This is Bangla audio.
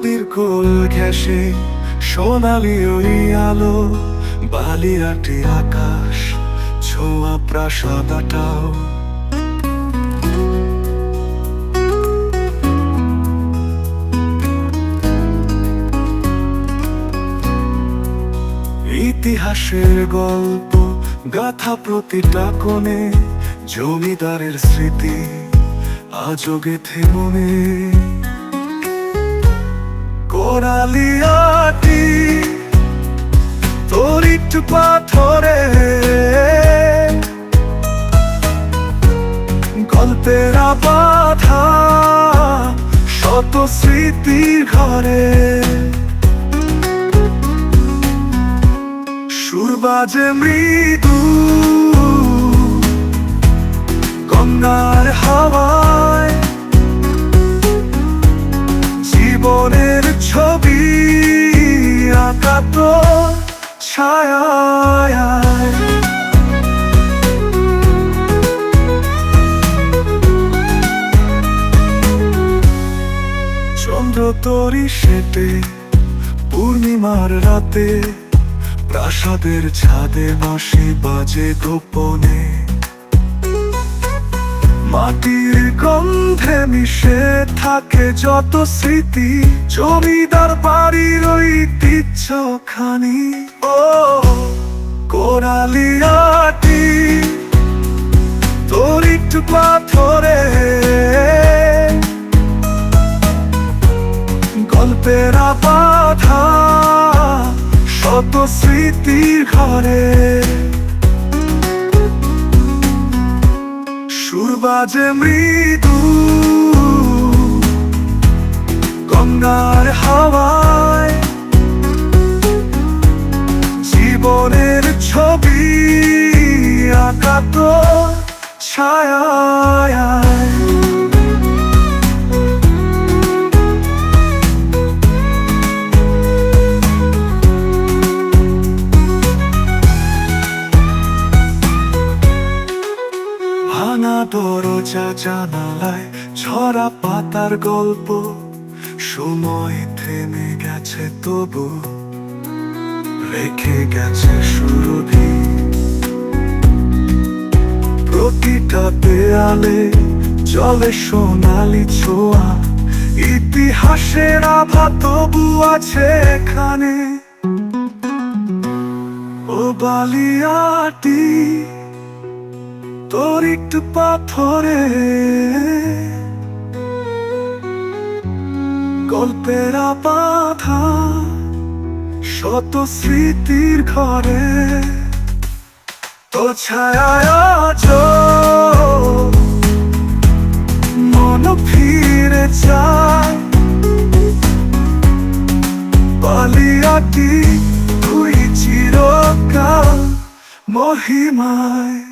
কোল ঘেসে সোনালি ওই আলো, বালিয়াটি আকাশ, ছোঁয়া প্রাসাদাটাও। ইতিহাসের গল্প, গাথা প্রতিটা কোণে, জমিদারের স্মৃতি আজও গেথে মনে। কোরালিয়াটি তোর একটু পাথরে। গল্পের বাধা শত স্মৃতির ঘরে। সুর বাজে মৃদু গঙ্গার হাওয়ায় ছায় চন্দ্র তরি সেটে পূর্ণিমার রাতে প্রাসাদের ছাদে বাঁশি বাজে গোপনে। মাটির গন্ধে মিশে থাকে যত স্মৃতি। জমিদার বাড়ির ঐতিহ্য খানি। ও কোরালিয়াটি তোর একটু পাথরে। গল্পের বাধা শত স্মৃতির ঘরে। বাজে মৃদু। গঙ্গার হাওয়ায় জীবনের ছবি আঁকা তো ছায় দরজা জানালায় ছড়া পাতার গল্প। সময় থেমে গেছে তবু, রেখে গেছে সুরভি। প্রতিটা দেয়ালে জলে সোনালি ছোঁয়া, ইতিহাসের আভা তবু আছে এখানে। ও বালিয়াটি তোর একটু পাথরে। গল্পের বাধা শত স্মৃতির ঘরে। তো ছায় মন ফিরে যায় বালিয়াটি তুই চিরকাল মহিমায়।